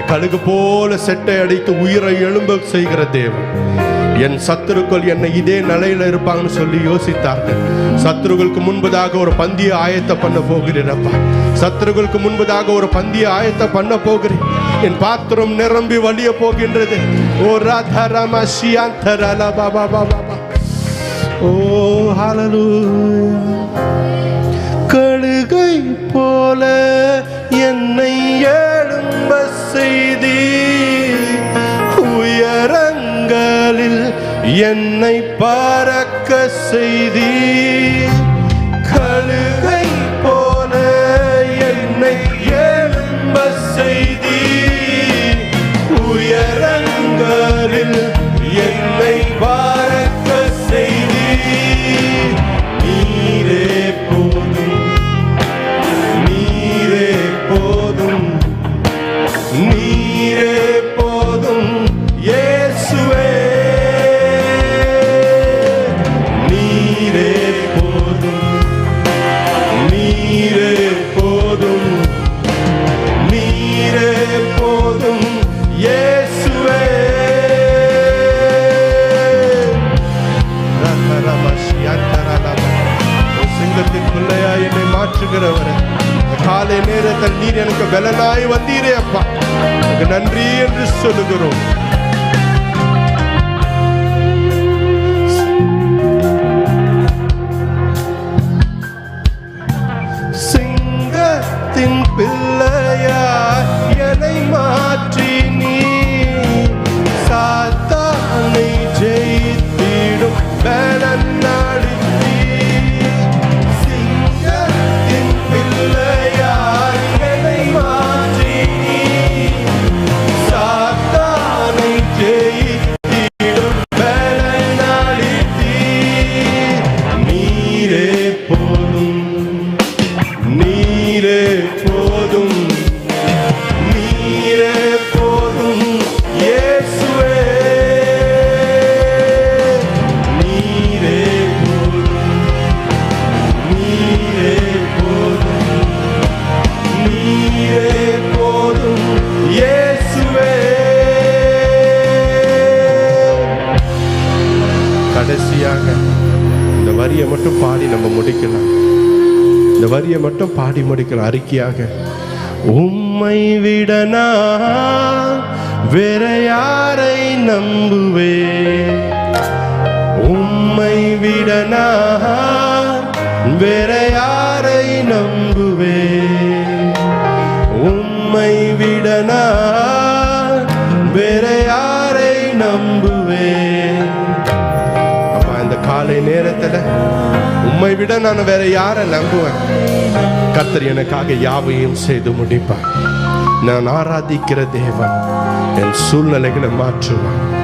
என்னை கழுகு போல செட்டை அடித்து உயிரை எழும்ப செய்கிற தேவன். என் சத்துருக்கள் என்னை இதே நிலையில இருப்பாங்கன்னு சொல்லி யோசித்தார்கள். சத்துருகளுக்கு முன்பதாக ஒரு பந்திய ஆயத்த பண்ண போகிறேனப்பா சத்துருகளுக்கு முன்பதாக ஒரு பந்திய ஆயத்த பண்ண போகிறேன். என் பாத்திரம் நிரம்பி வழிய போகின்றது. ஓ ராதரம சியாந்தரல பாபா பாபா ஓ ஹalleluya. என்னை பறக்க செய்தி கழுகை போல என்னை எழும்ப செய்தி உயரங்களில் என்னை பறக்க செய்தி நீரே போதும் நீரே போதும் நீரே போதும். இயேசுவே மாற்றுகிறவரே. காலை நேரத்தில் நீர் எனக்கு பலனாய் வந்தீரே அப்பா. நன்றி என்று சொல்லுகிறோம். சிங்கத்தின் பில் கடைசியாக இந்த வரியை மட்டும் பாடி நம்ம முடிக்கலாம். இந்த வரியை மட்டும் பாடி முடிக்கலாம் அறிக்கையாக. உம்மை விடனா வேற யாரை நம்புவே உம்மை விடனா வேற யாரை நம்புவே உம்மை விடனா காலை உம்மை விட நான் வேற யாரை நம்புவேன்? கர்த்தர் எனக்காக யாவையும் செய்து முடிப்பார். நான் ஆராதிக்கிற தேவன் என் சூழ்நிலைகளை மாற்றுவான்